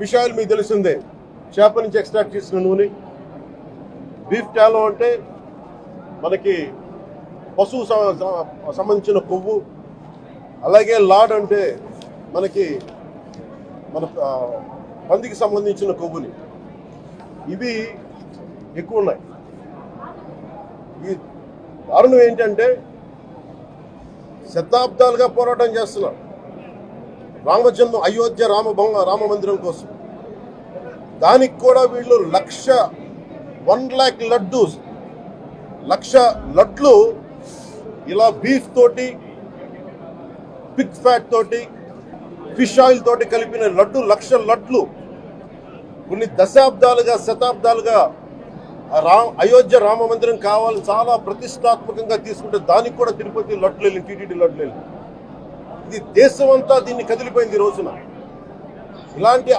విషయాలు మీకు తెలిసిందే. చేప నుంచి ఎక్స్ట్రాక్ట్ చేసిన నూనె. బీఫ్ టాలో అంటే మనకి పశువు సంబంధించిన కొవ్వు. అలాగే లాడ్ అంటే మనకి మన పందికి సంబంధించిన కొవ్వుని. ఇవి ఎక్కువ ఉన్నాయి. ఈ దారుణం ఏంటంటే శతాబ్దాలుగా పోరాటం చేస్తున్నారు. రామజన్మ అయోధ్య రామ రామ మందిరం కోసం. దానికి కూడా వీళ్ళు లక్ష వన్ ల్యాక్ లడ్డు లక్ష లడ్లు ఇలా బీఫ్ తోటి పిగ్ ఫ్యాట్ తోటి ఫిష్ ఆయిల్ తోటి కలిపిన లడ్డు లక్ష లడ్లు. కొన్ని దశాబ్దాలుగా శతాబ్దాలుగా ఆ రా అయోధ్య రామ మందిరం కావాలని చాలా ప్రతిష్టాత్మకంగా తీసుకుంటే దానికి కూడా తిరుపతి లడ్లు వెళ్ళి టీటీడీ లడ్లు వెళ్ళి ఇది దేశం అంతా దీన్ని కదిలిపోయింది ఈ రోజున. ఇలాంటి